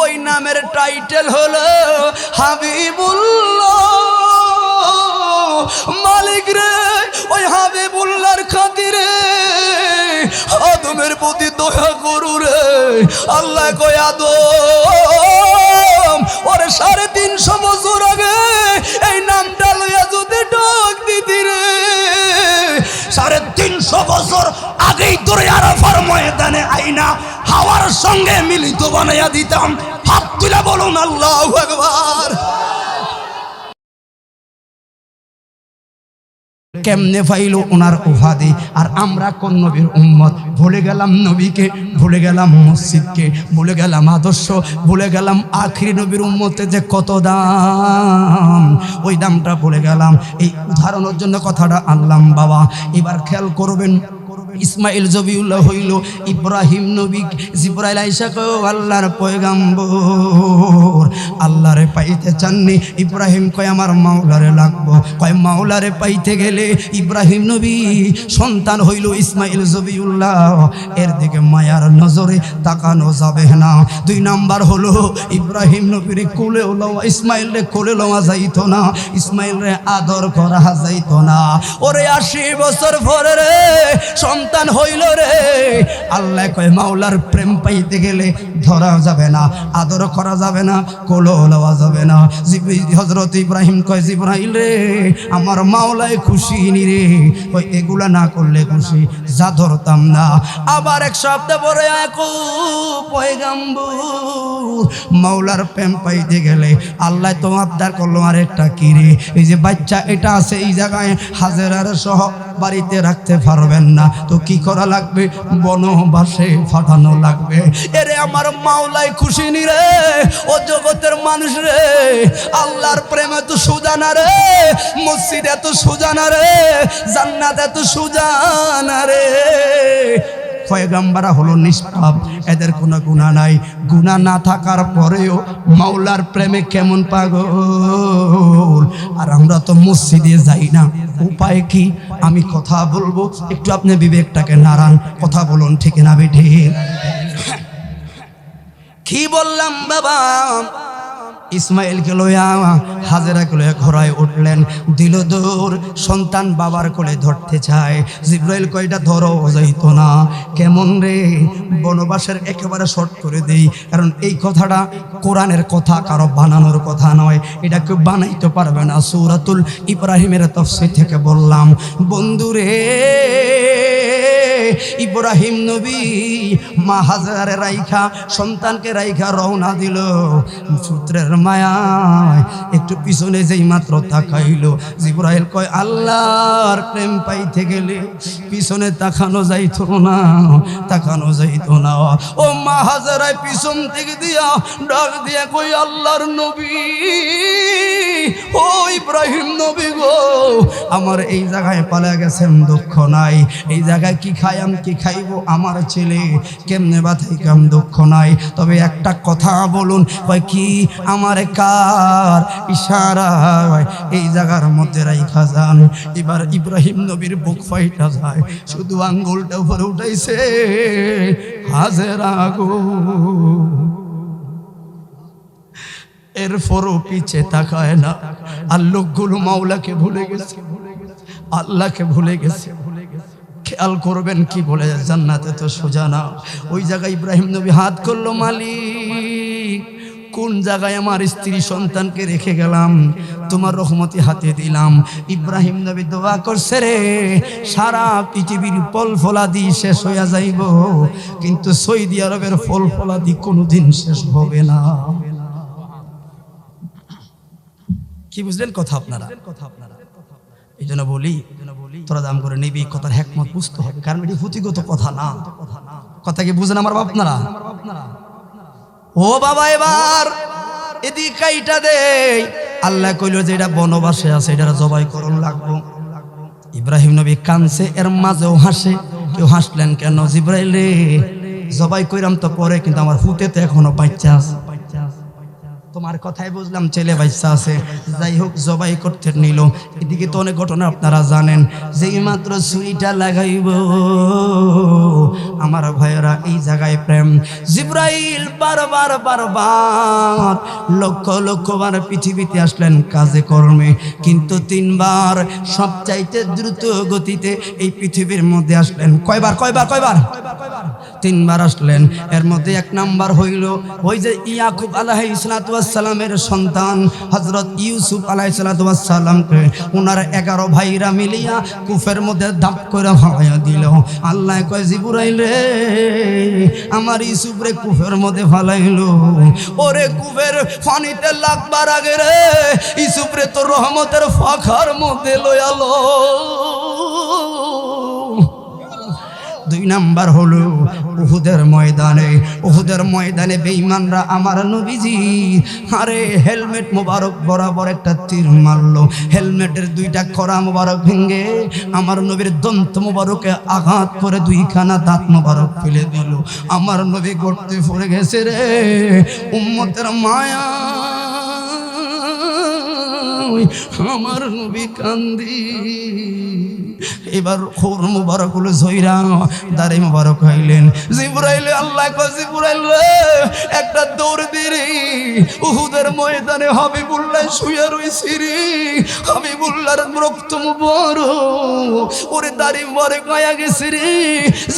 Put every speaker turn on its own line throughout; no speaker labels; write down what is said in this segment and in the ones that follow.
ওই নামের টাইটেল হলো মালিক রে, ওই হাবিবুল্লাহর খাতিরে। আদমের প্রতি দয়া করু রে। আল্লাহ কয়, আদম, ওরে সাড়ে তিনশো বছর আগে এই নামটা লইয়া যদি ডাক দিতি রে, সাড়ে তিনশো বছর আগেই তোরে আরাফার ময়দানে আইনা, হাওয়ার সঙ্গে মিলিত বানাইয়া দিতাম। হাত তুলে বলুন, আল্লাহ একবার কেমনে পাইল ওনার উপাধি? আর আমরা কোন নবীর উম্মত? ভুলে গেলাম নবীকে, ভুলে গেলাম মসজিদকে, ভুলে গেলাম আদর্শ, ভুলে গেলাম আখরি নবীর উম্মতে যে কত দাম। ওই দামটা ভুলে গেলাম। এই উদাহরণের জন্য কথাটা আনলাম, বাবা। এবার খেয়াল করবেন ইসমাইল জবিউল্লাহ হইল ইব্রাহিম নবী। জিব্রাইল আইসাকে আল্লাহর পয়গাম্বর, আল্লাহরে পাইতে চাননি। ইব্রাহিম কয়, আমার মাওলারে লাগবো। কয়, মাওলারে পাইতে গেলে ইব্রাহিম নবী সন্তান হইল ইসমাইল জবিউল্লাহ। এর দিকে মায়ার নজরে তাকানো যাবে না। দুই নাম্বার হলো, ইব্রাহিম নবীর কোলে লওয়া ইসমাইল রে কোলে লওয়া যাইতো না। ইসমাইল রে আদর করা যাইতো না। ওরে আশি বছর পরে রে সন্তান হইল রে। আল্লাহ কয়, মাওলার প্রেম পাইতে গেলে ধরা যাবে না, আদর করা যাবে না, কোলো লওয়া যাবে না। হজরত ইব্রাহিম কয় জিব্রাহিল রে, আমার মাওলায় খুশি নি রে। ওই এগুলা না করলে খুশি, যা ধরতাম না। আবার এক সপ্তাহ পরে মাওলার প্রেম পাইতে গেলে আল্লাহ তো আবদার করল, আর একটা কিরে এই যে বাচ্চা এটা আছে এই জায়গায়, হাজারার সহ বাড়িতে রাখতে পারবেন না। তো কি করা লাগবে? বনবাসে ফাটানো লাগবে। এরে আমার মাওলাই খুশি নি রে, ও জগতের মানুষ রে। আল্লাহর প্রেম এত সুজানা রে, মসজিদ এত সুজানা রে, জান্নাত এত সুজানা রে। পয়গাম্বারা হলো নিষ্পাপ, এদের কোনো গুণা নাই। গুণা না থাকার পরেও মাওলার প্রেমে কেমন পাগল? আর আমরা তো মসজিদে যাই না। উপায় কি? আমি কথা বলব, একটু আপনি বিবেকটাকে নাড়ান, কথা বলুন, ঠিক না বেঠে? কি বললাম বাবা? ইসমাইলকে লইয়া হাজেরাকে লইয়া ঘোড়ায় উঠলেন। দিল দূর, সন্তান বাবার কোলে ধরতে চায়। জিব্রাইল কয়টা ধরো যাইত না। কেমন রে? বনবাসের একেবারে শর্ট করে দেই। কারণ এই কথাটা কোরআনের কথা, কারও বানানোর কথা নয়। এটা কেউ বানাইতে পারবে না। সৌরাতুল ইব্রাহিমের তফসির থেকে বললাম, বন্ধুরে ইব্রাহিম নবী মা হাজারে রাইখা সন্তানকে রাইখা রওনা দিল। সূত্রের মায়ায় একটু পিছনে যেই মাত্র তাকাইল, জিব্রাইল কয়, আল্লাহর প্রেম পাইতে গেলে পিছনে তাকানো যাইতো না, তাকানো যাইতো না। ও মা হাজারায় পিছন থেকে দিয়া ডাক দিয়া কই আল্লাহর নবী ও ইব্রাহিম নবী গো, আমার এই জায়গায় পালা গেছেন, দুঃখ নাই। এই জায়গায় কি খাই আমি, কি খাইবো? আমার ছেলে কেমনে বা বাথাই কাম দুঃখ নাই। তবে একটা কথা বলুন, কয় কি আমার কার ইশারায় এই জায়গার মধ্যে রাইখা যান। এবার ইব্রাহিম নবীর বুক ফাইটা যায়, শুধু আঙ্গুলটা উপরে উঠাইছে, হাজেরা গো। এরপরও পিছে তাকায় না। আর লোকগুলো মাওলাকে ভুলে গেছে। আল্লাহকে ভুলে গেছে। খেয়াল করবেন কি বলে, জান্নাতে তো সোজা না। ওই জায়গায় ইব্রাহিম নবী হাত করল, মালিক, কোন জায়গায় আমার স্ত্রী সন্তানকে রেখে গেলাম? তোমার রহমতি হাতে দিলাম। ইব্রাহিম নবী দোয়া করছে রে, সারা পৃথিবীর ফল ফলাদি শেষ হইয়া যাইব, কিন্তু সৌদি আরবের ফল ফলাদি কোনোদিন শেষ হবে না। কি বুঝলেন কথা আপনারা? এই জন্য বলি, তোরা দাম করে নিবি, কথার হ্যাকমত বুঝতে হবে। কারণ এটি পুঁথিগত কথা না। কথা কি বুঝেন আমার আপনারা ও বাবা, এবার এদিক কাইটা দে। আল্লাহ কইল যে এটা বনবাসে আছে এটা জবাই করণ লাগবো। ইব্রাহিম নবী কানছে এর মাঝেও হাসে। কেউ হাসলেন কেন জিব্রাইল জবাই কইরাম তো পরে, কিন্তু আমার ফুতে তো এখনও বাচ্চা আছে। তোমার কথাই বুঝলাম, ছেলে বাচ্চা আছে। যাই হোক, জবাই করতে নিল। এদিকে তো অনেক ঘটনা আপনারা জানেন। যেই মাত্র ছুরিটা লাগাইব, আমার ভাইয়েরা এই জায়গায় প্রেম। জিব্রাইল বারবার বারবার লক্ষ লক্ষ বার পৃথিবীতে আসলেন কাজে কর্মে। কিন্তু তিনবার সবচাইতে দ্রুত গতিতে এই পৃথিবীর মধ্যে আসলেন। কয়বার কয়বার কয়বার? তিনবার আসলেন। এর মধ্যে এক নাম্বার হইল, ওই যে ইয়াকুব আলাহি সালামের সন্তান হজরত ইউসুফ আলাহি সালামকে ওনার এগারো ভাইরা মিলিয়া কুফের মধ্যে দাপ করে ভাড়াইয়া দিল। আল্লাহ কয়, জিবুরাইল রে, আমার ইউসুফ রে কুফের মধ্যে ফালাইল। ওরে কুফের ফানিতে লাগবার আগে রে, ইউসুফ রে তো রহমতের ফাখার মধ্যে লয়ালো দুই নাম্বার হলো উহুদের ময়দানে। উহুদের ময়দানে বেঈমানরা আমার নবীজি, আরে হেলমেট মোবারক বরাবর একটা তীর মারলো। হেলমেটের দুইটা করা মোবারক ভেঙে আমার নবীর দন্ত মোবারকে আঘাত করে দুইখানা দাঁত মোবারক ফেলে দিল। আমার নবী গড়তে পড়ে গেছে রে, উম্মতের মায়া। আমার নবী কান্দি। এবার খোর মুবারক হলো জয়রা দারে মুবারক হইলেন। জিব্রাইল, আল্লাহ কয়, জিব্রাইল একটা দৌড় দিরি উহুদের ময়দানে হাবিবুল্লাহ শুয়ে রইছি রে। হাবিবুল্লাহর রক্ত মুবারক, ওরে দাড়ি মুবারক গায়া গেছে রে।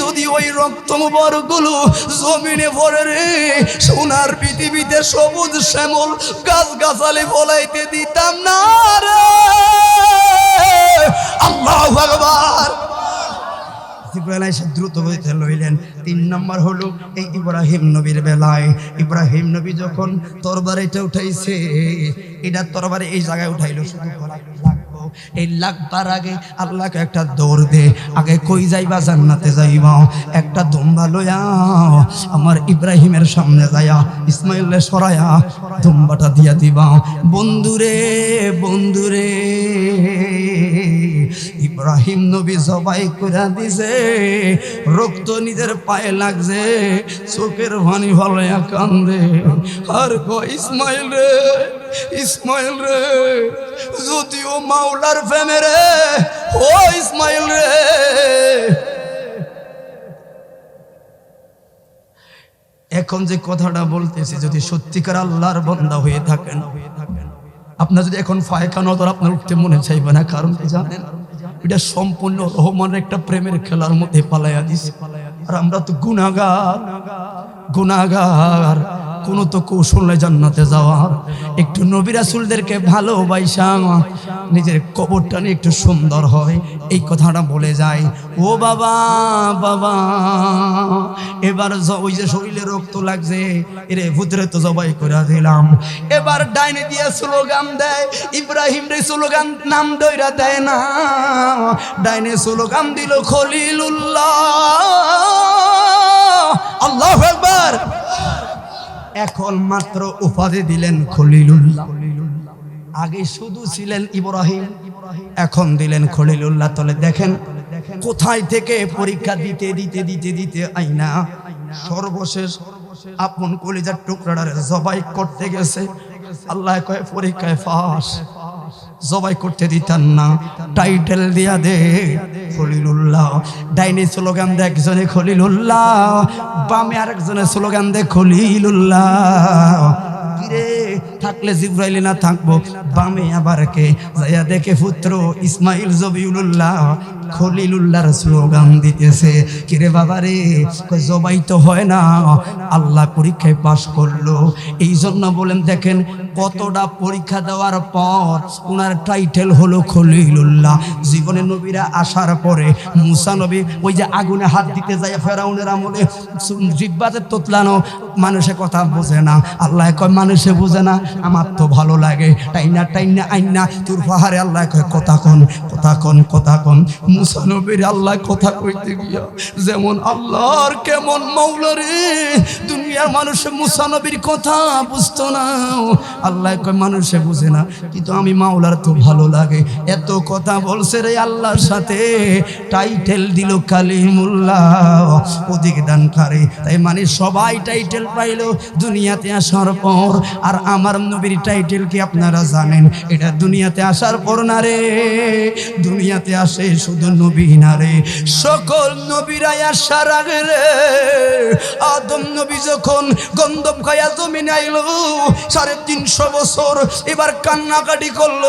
যদি ওই রক্ত মুবারকগুলো জমিনে পড়ে রে, সোনার পৃথিবীতে সবুজ শ্যামল গাছ গাছালি ফলাইতে দিতাম না রে। আল্লাহ ভগবান জিব্রাইল এসে দ্রুত হইতে লইলেন। তিন নম্বর হলো এই ইব্রাহিম নবীর বেলায়। ইব্রাহিম নবী যখন তরবারিটা উঠাইছে, এটা তরবারি এই জায়গায় উঠাইলো, শুধু এই লাগবার আগে আল্লাহকে একটা দৌড় দে। আগে কই যাইবা? জান্নাতে যাইবা। একটা দম্বা লইয়া আমার ইব্রাহিমের সামনে যাইয়া ইসমাইলের সরায়া দম্বাটা দিয়া দিবা। বন্ধুরে বন্ধুরে, ইব্রাহিম নবী সবাই করে দিছে, রক্ত নিজের পায়ে লাগছে, চোখের ভানি ভালো কান্দে। আর গো ইসমাইল রে ইসমাইল রে, যদিও মাওলার ফেমে রে, ও ইসমাইল রে। এখন যে কথাটা বলতেছি, যদি সত্যিকার আল্লাহর বন্দা হয়ে থাকেন, আপনার যদি এখন ফায়খানা তো আপনার উঠতে মনে চাইবে না, কারণ কি জানেন? এটা সম্পূর্ণ রহমানের একটা প্রেমের খেলার মধ্যে পালাইয়া দিছে। আর আমরা তো গুনাগার গুনাগার। কোনো তো কৌশল জান্নাতে যাওয়ার একটু নবী রাসূলদেরকে ভালোবাসা নিজের কবরটা নিয়ে একটু সুন্দর হয়। এই কথাটা বলে যায়, ও বাবা বাবা, এবার ওই যে শরীরে রক্ত লাগছে, এরে ভূতরে তো জবাই করে দিলাম। এবার ডাইনে দিয়ে স্লোগান দেয়, ইব্রাহিম রে স্লোগান নাম দইরা দেয় না। ডাইনে স্লোগান দিল খলিলুল্লাহ। আল্লাহ একবার এখন মাত্র উপাধি দিলেন খলিলুল্লাহ। আগে শুধু ছিলেন ইব্রাহিম, এখন দিলেন খলিলুল্লাহ। তলে দেখেন, কোথায় থেকে পরীক্ষা দিতে দিতে দিতে দিতে আইনা। সর্বশেষ আপন কলিজার টুকরাটারে জবাই করতে গেছে। আল্লাহ কয়ে, পরীক্ষায় ফাঁস জবাই করতে দিতেন না। টাইটেল দিয়া দে, খলিলুল্লাহ। ডাইনি স্লোগান দে একজনে খলিলুল্লাহ, বামে আরেকজনে স্লোগান দে খলিলুল্লাহ। কিরে? থাকলে জিব্রাইলে না থাকব, বামে আবার কে? যাইয়া দেখে পুত্র ইসমাইল জবিউল্লাহ খলিলুল্লাহর স্লোগান দিতেছে, কিরে বাবা রে জবাই তো হয় না, আল্লাহ পরীক্ষায় পাশ করল। এই জন্য বলেন, দেখেন কতটা পরীক্ষা দেওয়ার পর ওনার টাইটেল হলো খলিলুল্লাহ। জীবনে নবীরা আসার পরে মুসা নবী ওই যে আগুনে হাত দিতে যায় ফেরাউনের আমলে, জিব্বাতে তোতলানো মানুষে কথা বোঝে না। আল্লাহ কয়, মানুষে বোঝে না আমার তো ভালো লাগে। টাইনা টাইনা, আইনা, তোর পাহাড়ে আল্লাহ কয়, কথা কন কথা কন কথা কন। মুসানবীর আল্লাহ কথা কইতে গিয়া, যেমন আল্লাহর কেমন মাওলা রে দুনিয়ার মানুষে মুসা নবীর কথা বুঝতো না। আল্লাহ কয়, মানুষে বুঝে না। কিন্তু আমি মাওলার তো ভালো লাগে। এত কথা বলছে রে আল্লাহর সাথে। টাইটেল দিল কালিমুল্লাহ। অধিক দান করে তাই মানে সবাই টাইটেল পাইলো দুনিয়াতে আসার পর। আর আমার নবীর টাইটেল কি আপনারা জানেন? এটা দুনিয়াতে আসার পর না রে। দুনিয়াতে আসে শুধু নবী না রে। সকল নবীরাই আসার আগে রে। আদম নবী যখন গন্ধম খায়া জমিন আইলো, সাড়ে তিনশো বছর এবার কান্নাকাটি করল।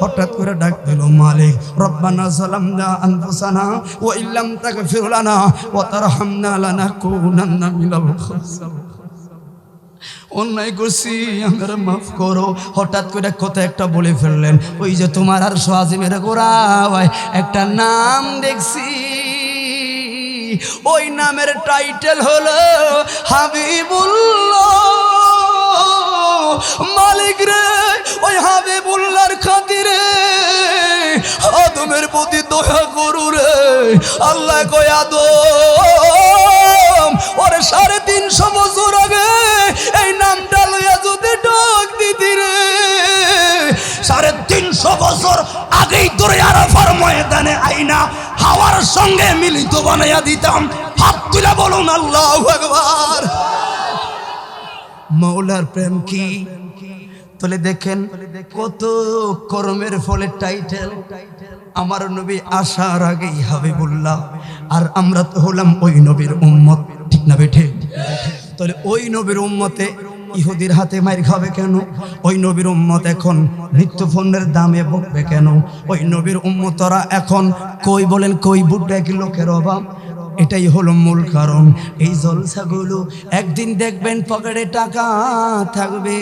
হঠাৎ করে ডাক দিল, মালিক, রব্বানা সালামনা আনফুসানা ওয়া ইল্লাম তাগফির লানা ওয়া তারহামনা লানাকুনান্না মিনাল খাসিরিন. অন্যায় করছি, আমার মাফ করো। হঠাৎ করে কথা একটা বলে ফেললেন, ওই যে তোমার আর সোয়াজিমের গোড়ায় একটা নাম দেখছি। ওই নামের টাইটেল হলো হাবিবুল্লাহ। মালিক রে, ওই হাবিবুল্লাহর খাতিরে। আদমের প্রতি দয়া করু রে। আল্লাহ কয়, আদম, ওরে সাড়ে তিনশো বছর আগে এই নামটা লইয়া যদি ডাক দিদি রে, সাড়ে তিনশো বছর আগেই তোর আরাফার ময়দানে আইনা হাওয়ার সঙ্গে মিলিত বানাইয়া দিতাম। হাত তুলে বলুন, আল্লাহ একবার মৌলার প্রেম কি? তাহলে দেখেন কত কর্মের ফলে টাইটেল। আমার নবী আসার আগেই হাবিবুল্লাহ, আর আমরা তো হলাম ওই নবীর উম্মত। ঠিক না বেঠে? তাহলে ওই নবীর উম্মতে ইহুদির হাতে মাইর খাবে কেন? ওই নবীর উম্মত এখন ফোনের দামে বকবে কেন? ওই নবীর উম্মতরা এখন কই বলেন কই বুড্ডা কি লোকের অভাব? এটাই হলো মূল কারণ। এই জলসাগুলো একদিন দেখবেন পকেটে টাকা থাকবে,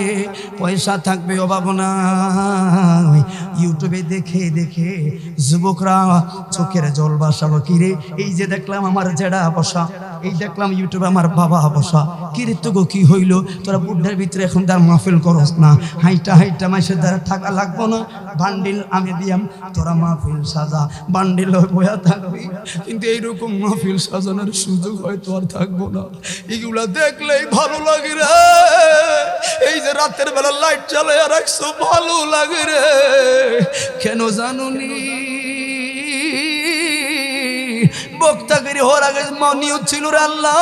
পয়সা থাকবে, অভাব নাই। ইউটিউবে দেখে দেখে যুবকরা চোখের জল বাসাবো কিরে এই যে দেখলাম আমার জেডা বসা, এই দেখলাম ইউটিউবে আমার বাবা বসা। কিরে তো গো কি হইল? তোরা বুদ্ধের ভিতরে এখন তার মাহফিল করস না। হাইটা হাইটা মাসের দ্বারা থাকা লাগবো না। বান্ডিল আমি দিয়াম, তোরা মাহফিল সাজা। বান্ডিল বয়া থাকবি। কিন্তু এইরকম মাহফিল সাজানোর সুযোগ হয়তো আর থাকব না। এগুলা দেখলেই ভালো লাগে রে। এই যে রাতের বেলা লাইট জ্বালায় রাখছো ভালো লাগে রে। কেন জানুনি? বক্তাগিরি হওয়ার আগে মনিও ছিল আল্লাহ,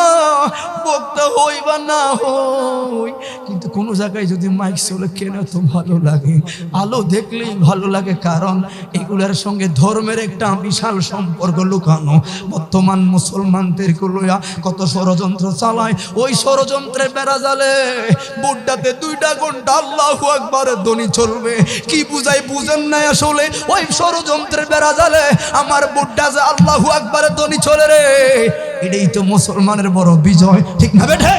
বক্তা হই বা না হই। কিন্তু কোনো জায়গায় যদি মাইক চলে, কেন তো ভালো লাগে? আলো দেখলেই ভালো লাগে, কারণ এগুলার সঙ্গে ধর্মের একটা বিশাল সম্পর্ক লুকানো। বর্তমান মুসলমানদেরকে লইয়া কত ষড়যন্ত্র চালায়। ওই ষড়যন্ত্রের বেড়া জালে বুড্ডাতে দুইটা ঘণ্টা আল্লাহ একবারে ধ্বনি চলবে। কি বুঝাই বুঝেন নাই আসলে? ওই ষড়যন্ত্রের বেড়া জালে আমার বুড্ডা যে আল্লাহ একবারে ধ্বনি চলে রে। এটাই তো মুসলমানের বড় বিজয়। ঠিক না বেঠে?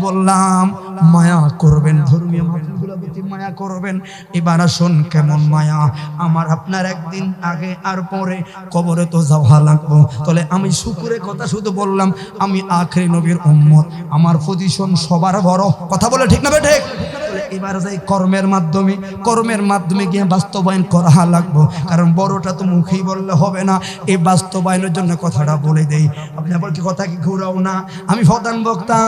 বললাম মায়া করবেন ধর্মীয় মানুষগুলো মায়া করবেন। এবার আসুন কেমন মায়া? আমার আপনার একদিন আগে আর পরে কবরে তো যাওয়া লাগবো। তাহলে আমি শুকুরের কথা শুধু বললাম, আমি আখরি নবীর উম্মত। আমার পজিশন সবার বড়। কথা বলে ঠিক না বেঠে এবার যাই কর্মের মাধ্যমে। কর্মের মাধ্যমে গিয়ে বাস্তবায়ন করা লাগবো। কারণ বড়টা তো মুখেই বললে হবে না। এই বাস্তবায়নের জন্য কথাটা বলে দেই। আপনি আবার কি কথা কি ঘুরাও না? আমি প্রধান বক্তা।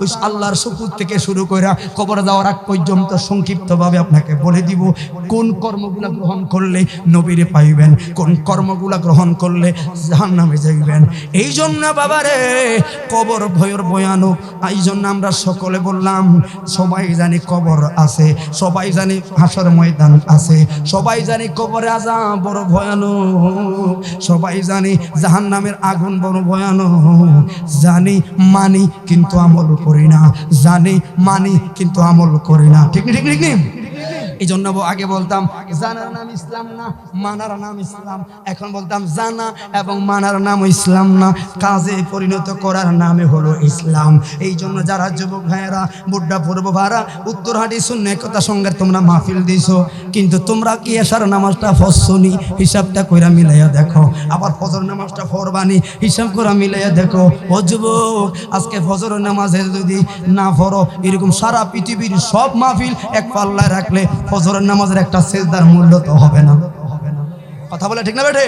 ওই আল্লাহর শুকুর থেকে শুরু করে কবর যাওয়ার আগ পর্যন্ত সংক্ষিপ্তভাবে আপনাকে বলে দিব, কোন কর্মগুলা গ্রহণ করলে নবীরে পাইবেন, কোন কর্মগুলা গ্রহণ করলে জাহান নামে যাইবেন। এই জন্য বাবারে, কবর ভয়ের ভয়ানক। এই জন্য আমরা সকলে বললাম, সবাই জানি কবর আছে, সবাই জানি হাসর ময়দান আছে, সবাই জানি কবরে আজা বড় ভয়ানক, সবাই জানি জাহান নামের আগুন বড় ভয়ানক। জানি মানি কিন্তু আমল করি না, জানি মানি কিন্তু আমল করি না। ঠিক ঠিক ঠিক ঠিক এই জন্য আগে বলতাম, জানার নাম ইসলাম না, মানার নাম ইসলাম। এখন বলতাম, জানা এবং মানার নাম ইসলাম না, কাজে পরিণত করার নামে হলো ইসলাম। এই জন্য যারা যুবক ভাইয়েরা বুড্ডা পূর্ব ভাড়া উত্তরহাটি শূন্য একতা সঙ্গে তোমরা মাহফিল দিছো, কিন্তু তোমরা কি এসার নামাজটা ফসনি হিসাবটা কইরা মিলাইয়া দেখো। আবার ফজর নামাজটা ফরবানি হিসাব করে মিলাইয়া দেখো। ও যুবক, আজকে ফজর নামাজে যদি না পড়ো, এরকম সারা পৃথিবীর সব মাহফিল এক পাল্লায় রাখলে ফজরের নামাজের একটা সেজদার মূল্য তো হবে না। কথা বলে ঠিক না বেঠে?